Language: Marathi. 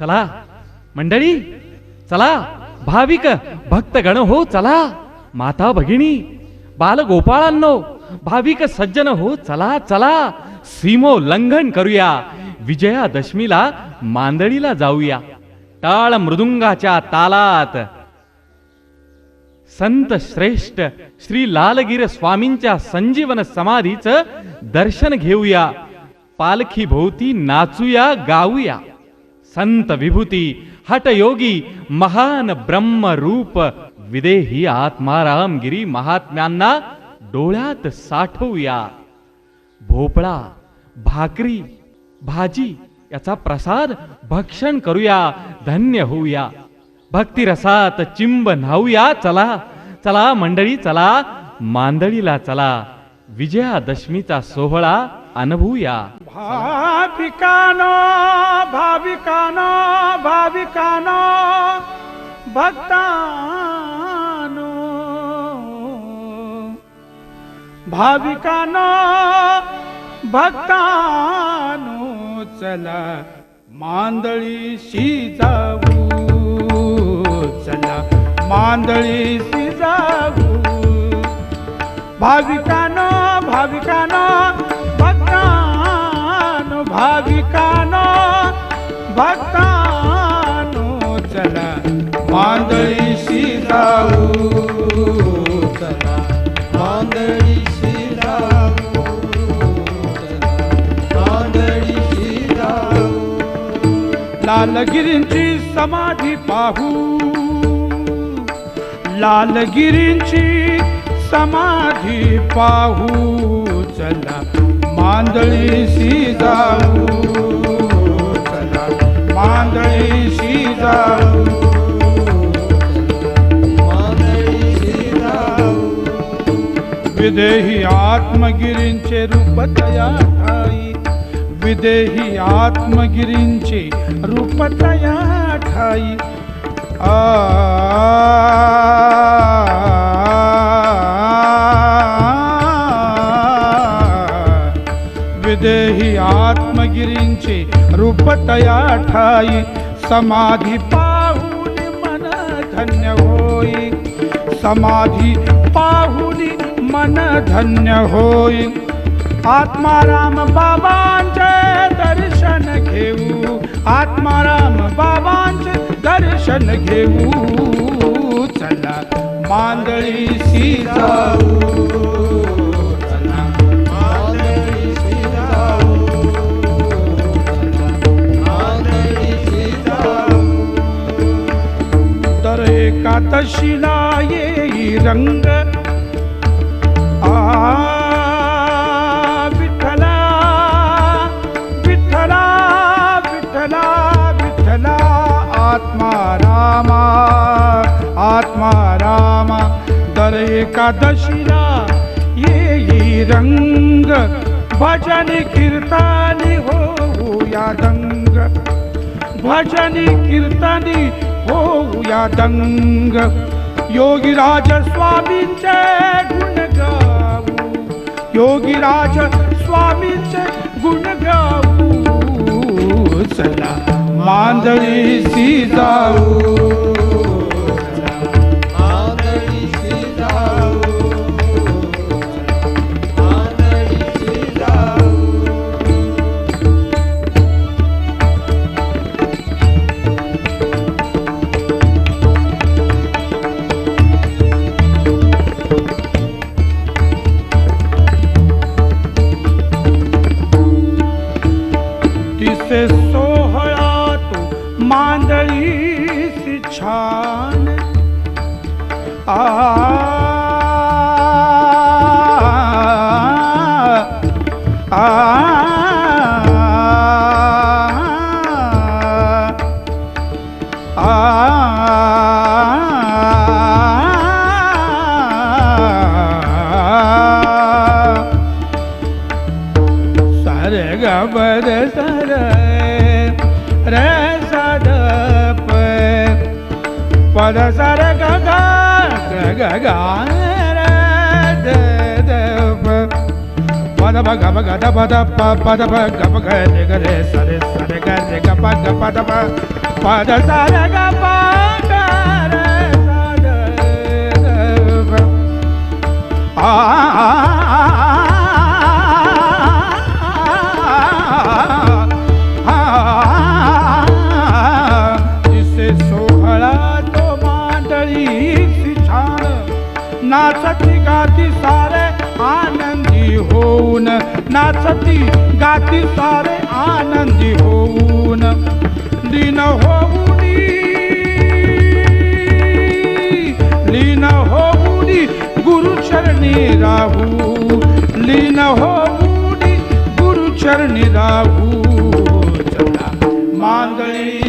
चला मंडळी चला भाविक भक्तगण हो चला माता भगिनी बालगोपाळांनो भाविक सज्जन हो चला चला सीमोल्लंघन करूया विजयादशमीला मांदळीला जाऊया टाळ मृदुंगाच्या तालात. संत श्रेष्ठ श्री लालगिर स्वामींच्या संजीवन समाधीचं दर्शन घेऊया पालखी भोवती नाचूया गाऊया. संत विभूती हटयोगी महान ब्रह्म रूप विदेही आत्मारामगिरी महात्म्यांना डोळ्यात साठवूया भोपळा भाकरी भाजी याचा प्रसाद भक्षण करूया धन्य होऊया भक्तिरसात चिंब न्हाऊया चला चला मंडळी चला मांदळीला चला विजयादशमीचा सोहळा अनुभवूया भाविकानो भाविकानो भक्तानो. भाविकानो भक्तानो चला मांदळीशी जाऊ चला मांदळीशी जाऊ भाविकानो भाविकानो भक्तानो भाविकानो. भक्तानो चला मांदळीशी जाऊ चला. मांदळीशी जाऊ मांदळीशी जाऊ लालगिरींची समाधी पाहू. लालगिरींची समाधी पाहू. चला मांदळीशी जाऊ विदेही आत्मगिरींचे रूपतया ठाई विदेही आत्मगिरींचे रूप तया ठाई आ विदेही आत्मगिरींचे रूपतया ठाई समाधी पाहून मन धन्य होई समाधी पाहुनी मन धन्य होई. आत्माराम बाबांचे दर्शन घेऊ. आत्माराम बाबांचे दर्शन घेऊ. चला मांदळीशी जाऊ चला मांदळीशी जाऊ येई रंग. आत्मा रामा दर एकादशीला येई रंग भजन कीर्तनी होऊया दंग. भजन कीर्तनी होऊया दंग. योगीराज स्वामींचे गुण गाऊ. योगीराज स्वामींचे गुण गाऊ. चला मांदळीशी जाऊ. आ आ आ सारे गबर सर रे ga ga ra da ba ga ba da ba pa pa ba ga ga da ga da sa ga ga pa pa da pa pa da sa ga pa ga ra da da ah. नाचती गाती सारे आनंदी होऊन. नाचती गाती सारे आनंदी होऊन. लीन होऊन. लीन होऊन गुरुचरणी राहू. लीन होऊन गुरुचरणी राहू. चला मांगळी